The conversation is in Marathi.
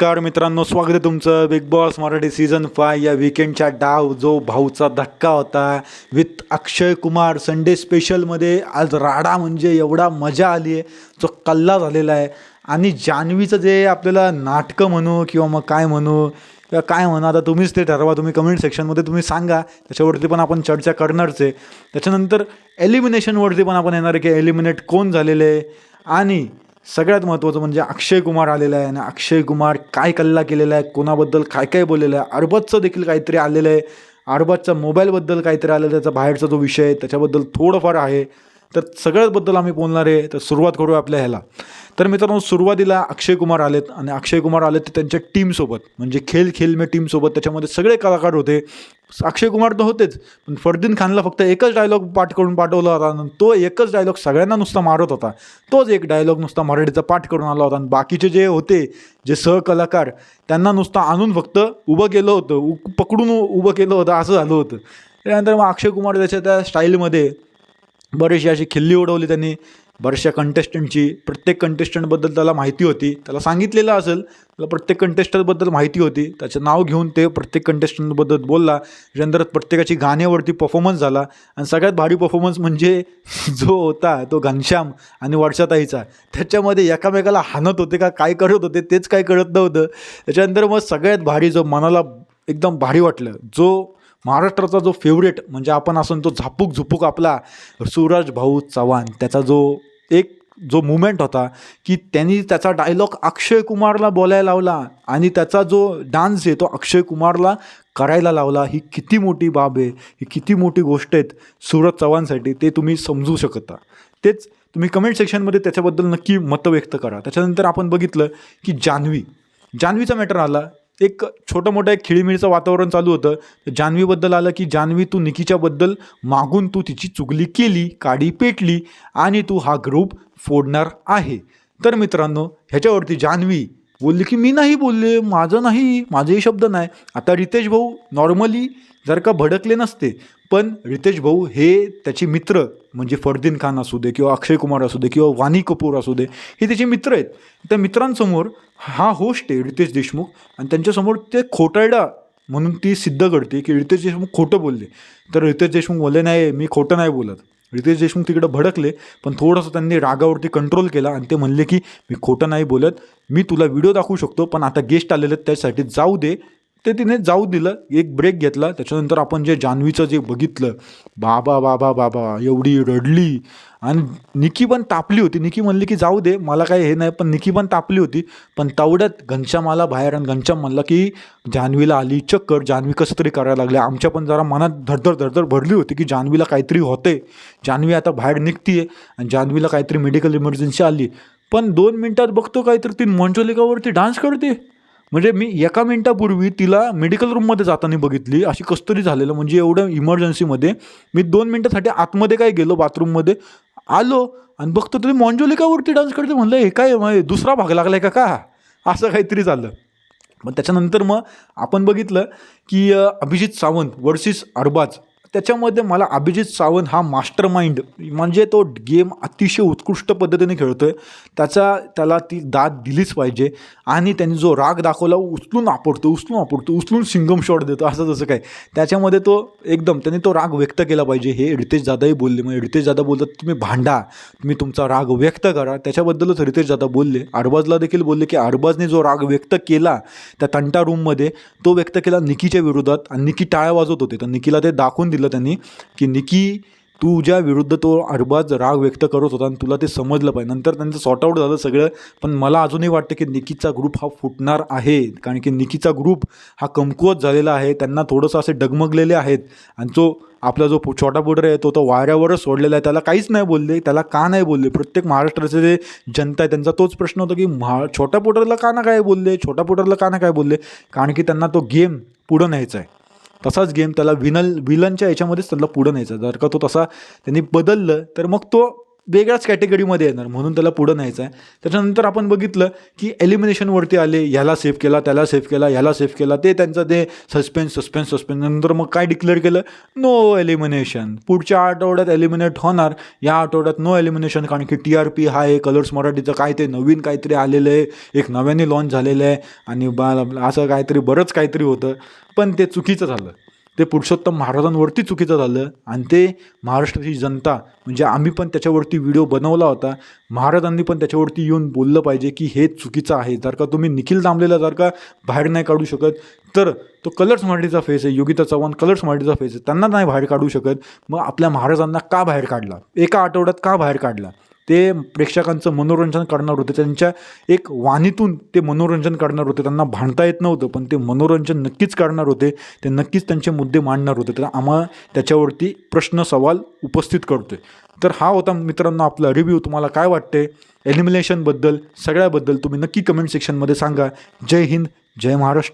नमस्कार मित्रांनो स्वागत आहे तुमचं Bigg Boss Marathi season five या विकेंडच्या डाव जो भाऊचा धक्का होता विथ अक्षय कुमार संडे स्पेशलमध्ये आज राडा म्हणजे एवढा मजा आली आहे जो कल्ला झालेला आहे. आणि जान्हवीचं जे आपल्याला नाटकं म्हणू किंवा मग काय म्हणू किंवा काय म्हणा आता तुम्हीच ते ठरवा. तुम्ही कमेंट सेक्शनमध्ये तुम्ही सांगा त्याच्यावरती पण आपण चर्चा करणारच आहे. त्याच्यानंतर एलिमिनेशनवरती पण आपण येणार आहे की एलिमिनेट कोण झालेले आहे. आणि सगळ्यात महत्त्वाचं म्हणजे अक्षय कुमार आलेला आहे आणि अक्षय कुमार काय कल्ला केलेला आहे कोणाबद्दल काय काय बोललेलं आहे अरबाजचं देखील काहीतरी आलेलं आहे. अरबाजच्या मोबाईलबद्दल काहीतरी आलेलं त्याचा बाहेरचा जो विषय आहे त्याच्याबद्दल थोडंफार आहे. तर सगळ्याचबद्दल आम्ही बोलणार आहे. तर सुरुवात करूया आपल्या ह्याला. तर मित्रांनो सुरुवातीला अक्षय कुमार आलेत आणि अक्षय कुमार आलेत ते त्यांच्या टीमसोबत म्हणजे खेल खेल मे टीमसोबत त्याच्यामध्ये सगळे कलाकार होते. अक्षय कुमार तर होतेच पण फरदीन खानला फक्त एकच डायलॉग पाठ करून पाठवला होता आणि तो एकच डायलॉग सगळ्यांना नुसता मारत होता. तोच एक डायलॉग नुसता मराठीचा पाठ करून आला होता आणि बाकीचे जे होते जे सहकलाकार त्यांना नुसता आणून फक्त उभं केलं होतं. उ पकडून उभं केलं होतं. असं झालं होतं. त्यानंतर मग अक्षय कुमार त्याच्या त्या स्टाईलमध्ये बरेचशी अशी खिल्ली उडवली त्यांनी. बऱ्याचशा कंटेस्टंटची प्रत्येक कंटेस्टंटबद्दल त्याला माहिती होती. त्याला सांगितलेलं असेल त्याला प्रत्येक कंटेस्टंटबद्दल माहिती होती. त्याचं नाव घेऊन ते प्रत्येक कंटेस्टंटबद्दल बोलला. त्याच्यानंतर प्रत्येकाची गाण्यावरती परफॉर्मन्स झाला. आणि सगळ्यात भारी परफॉर्मन्स म्हणजे जो होता तो घनश्याम आणि वर्षाताईचा त्याच्यामध्ये एकामेकाला हाणत होते का काय करत होते तेच काय कळत नव्हतं. त्याच्यानंतर मग सगळ्यात भारी जो मनाला एकदम भारी वाटलं जो महाराष्ट्राचा जो फेवरेट म्हणजे आपण असून तो झापूक झुपूक आपला सूरज भाऊ चव्हाण त्याचा जो एक जो मुमेंट होता की त्यांनी त्याचा डायलॉग अक्षय कुमारला बोलायला लावला आणि त्याचा जो डान्स आहे तो अक्षय कुमारला करायला लावला. ही किती मोठी बाब आहे ही किती मोठी गोष्ट आहेत सूरज चव्हाणसाठी ते तुम्ही समजू शकता. तेच तुम्ही कमेंट सेक्शनमध्ये त्याच्याबद्दल नक्की मतं व्यक्त करा. त्याच्यानंतर आपण बघितलं की जान्हवी. जान्हवीचा मॅटर आला. एक छोटं मोठं एक खिळीमिळीचं वातावरण चालू होतं. जान्हवीबद्दल आलं की जान्हवी तू निकीच्याबद्दल मागून तू तिची चुगली केली काडी पेटली आणि तू हा ग्रुप फोडणार आहे. तर मित्रांनो ह्याच्यावरती जान्हवी बोलली की मी नाही बोलले माझं नाही माझेही शब्द नाही. आता रितेश भाऊ नॉर्मली जर का भडकले नसते पण रितेश भाऊ हे त्याचे मित्र म्हणजे फरदीन खान असू दे किंवा अक्षय कुमार असू दे किंवा वाणी कपूर असू दे हे त्याचे मित्र आहेत. त्या मित्रांसमोर हा होस्ट आहे रितेश देशमुख आणि त्यांच्यासमोर ते खोटारडा म्हणून ती सिद्ध करते की रितेश देशमुख खोटं बोलले. तर रितेश देशमुख बोलले नाही मी खोटं नाही बोलत. रितेश देशमुख तिकडं भडकले पण थोडंसं त्यांनी रागावरती कंट्रोल केला आणि ते म्हणले की मी खोटं नाही बोलत. मी तुला व्हिडिओ दाखवू शकतो पण आता गेस्ट आलेले त्यासाठी जाऊ दे. ते तिने जाऊ दिलं एक ब्रेक घेतला. त्याच्यानंतर आपण जे जान्हवीचं जे बघितलं बाबा बाबा बाबा एवढी रडली. आणि निकी पण तापली होती. निकी म्हणली की जाऊ दे मला काही हे नाही. पण निकी पण तापली होती. पण तेवढ्यात घनश्याम आला बाहेर आणि घनश्याम म्हणला की जान्हवीला आली चक्कर जान्हवी कसं तरी करायला लागले. आमच्या पण जरा मनात धडधड धडधड भरली होती की जान्हवीला काहीतरी होते जान्हवी आता बाहेर निघतीये आणि जान्हवीला काहीतरी मेडिकल इमर्जन्सी आली. पण दोन मिनटात बघतो काहीतरी ती मंचोलिकावरती डान्स करते. म्हणजे मी एका मिनटापूर्वी तिला मेडिकल रूममध्ये जाताना बघितली. अशी कस्तरी झालेलं म्हणजे एवढं इमर्जन्सीमध्ये मी दोन मिनटासाठी आतमध्ये काय गेलो बाथरूममध्ये आलो आणि बघतो तरी मॉन्जोलिकावरती डान्स करते. म्हणलं हे काय दुसरा भाग लागलाय का का? असं काहीतरी झालं. मग त्याच्यानंतर मग आपण बघितलं की अभिजित सावंत वर्सेस अरबाज त्याच्यामध्ये मला अभिजित सावंत हा मास्टर माइंड म्हणजे तो गेम अतिशय उत्कृष्ट पद्धतीने खेळतो आहे त्याचा त्याला ती दाद दिलीच पाहिजे. आणि त्यांनी जो राग दाखवला उचलून आपडतो उचलून आपडतो उचलून सिंगम शॉट देतो असं तसं काय. त्याच्यामध्ये तो एकदम त्यांनी तो राग व्यक्त केला पाहिजे. हे रितेश दादाही बोलले. म्हणजे रितेश दादा बोलतात तुम्ही भांडा. तुम्ही तुमचा राग व्यक्त करा. त्याच्याबद्दलच रितेश दादा बोलले. अरबाजला देखील बोलले की अरबाजने जो राग व्यक्त केला त्या तंटा रूममध्ये तो व्यक्त केला निकीच्या विरोधात. आणि निकी टाळ्या वाजवत होते. तर निकीला ते दाखवून दिलं त्यांनी की निकी तुझ्या विरुद्ध तो अरबाज राग व्यक्त करत होता आणि तुला ते समजलं पाहिजे. नंतर त्यांचं सॉर्ट आऊट झालं सगळं. पण मला अजूनही वाटतं की निकीचा ग्रुप हा फुटणार आहे. कारण की निकीचा ग्रुप हा कमकुवत झालेला आहे. त्यांना थोडंसं असे डगमगलेले आहेत. आणि जो आपला जो छोटा पुढर आहे तो तो वाऱ्यावरच सोडलेला आहे. त्याला काहीच नाही बोलले. त्याला का नाही बोलले? प्रत्येक महाराष्ट्राचे जे जनता आहे त्यांचा तोच प्रश्न होता की महा छोट्या पुढरला का ना काय बोलले? छोट्या पुढरला का ना काय बोलले? कारण की त्यांना तो गेम पुढं न्यायचा आहे. तसाच गेम त्याला विनल विलनच्या याच्यामध्येच त्याला पुढं न्यायचा. जर का तो तसा त्यांनी बदललं तर मग तो वेगळ्याच कॅटेगरीमध्ये येणार म्हणून त्याला पुढं न्यायचं आहे. त्याच्यानंतर आपण बघितलं की एलिमिनेशनवरती आले ह्याला सेव्ह केला त्याला सेव्ह केला ह्याला सेव्ह केला ते त्यांचं ते सस्पेन्स सस्पेन्स सस्पेन्स नंतर मग काय डिक्लेअर केलं? नो एलिमिनेशन पुढच्या आठवड्यात एलिमिनेट होणार. या आठवड्यात नो एलिमिनेशन कारण की टी आर पी हा आहे कलर्स मराठीचं काय ते नवीन काहीतरी आलेलं आहे. एक नव्याने लॉन्च झालेलं आहे. आणि बा असं काहीतरी बरंच काहीतरी होतं. पण ते चुकीचं झालं. ते पुरुषोत्तम महाराजांवरती चुकीचं झालं आणि ते महाराष्ट्राची जनता म्हणजे आम्ही पण त्याच्यावरती व्हिडिओ बनवला होता महाराजांनी पण त्याच्यावरती येऊन बोललं पाहिजे की हे चुकीचं आहे. जर का तुम्ही निखिल दामलेला जर का बाहेर नाही काढू शकत तर तो कलर्स मराठीचा फेस आहे योगिता चव्हाण कलर्स मराठीचा फेस आहे. त्यांना नाही बाहेर काढू शकत. मग आपल्या महाराजांना का बाहेर काढला? एका आठवड्यात का बाहेर काढला? ते प्रेक्षकांचं मनोरंजन करणार होते. त्यांच्या एक वाणीतून ते मनोरंजन करणार होते. त्यांना भांडता येत नव्हतं पण ते मनोरंजन नक्कीच करणार होते. ते नक्कीच त्यांचे मुद्दे मांडणार होते. तर आम्हाला त्याच्यावरती प्रश्न सवाल उपस्थित करतोय. तर हा होता मित्रांनो आपला रिव्ह्यू तुम्हाला काय वाटते एलिमिनेशनबद्दल सगळ्याबद्दल तुम्ही नक्की कमेंट सेक्शनमध्ये सांगा. जय हिंद जय महाराष्ट्र.